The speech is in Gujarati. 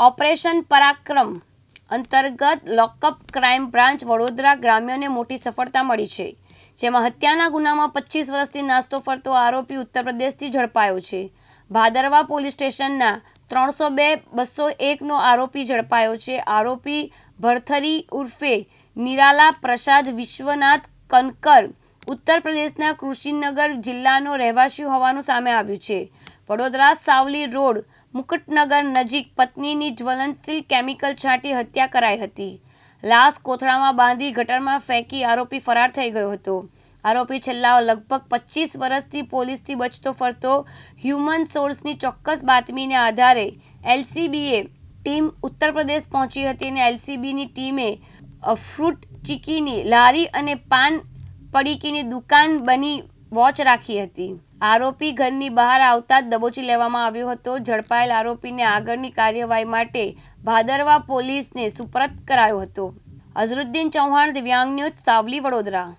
ઓપરેશન પરાક્રમ અંતર્ગત લોકઅપ ક્રાઇમ બ્રાન્ચ વડોદરા ગ્રામ્યને મોટી સફળતા મળી છે. જેમાં હત્યાના ગુનામાં પચીસ વર્ષથી નાસ્તો ફરતો આરોપી ઉત્તર પ્રદેશથી ઝડપાયો છે. ભાદરવા પોલીસ સ્ટેશનના ત્રણસો બે બસો એકનો આરોપી ઝડપાયો છે. આરોપી ભરથરી ઉર્ફે નિરાલા પ્રસાદ વિશ્વનાથ કનકર ઉત્તર પ્રદેશના કૃષિનગર જિલ્લાનો રહેવાસી હોવાનું સામે આવ્યું છે. વડોદરા સાવલી રોડ મુકટનગર નજીક પત્નીની જ્વલનશીલ કેમિકલ છાંટી હત્યા કરાઈ હતી. લાશ કોથળામાં બાંધી ગટરમાં ફેંકી આરોપી ફરાર થઈ ગયો હતો. આરોપી છેલ્લા લગભગ પચીસ વર્ષથી પોલીસથી બચતો ફરતો હ્યુમન સોર્સની ચોક્કસ બાતમીને આધારે એલસીબીએ ટીમ ઉત્તર પ્રદેશ પહોંચી હતી અને એલસીબીની ટીમે ફ્રૂટ ચીકીની લારી અને પાન પડીકીની દુકાન બની વોચ રાખી હતી. આરોપી ઘરની બહાર આવતા જ દબોચી લેવામાં આવ્યો હતો. ઝડપાયેલ આરોપીને આગળની કાર્યવાહી માટે ભાદરવા પોલીસને સુપરત કરાયો હતો. અઝરુદ્દીન ચૌહાણ, દિવ્યાંગ ન્યૂઝ, સાવલી, વડોદરા.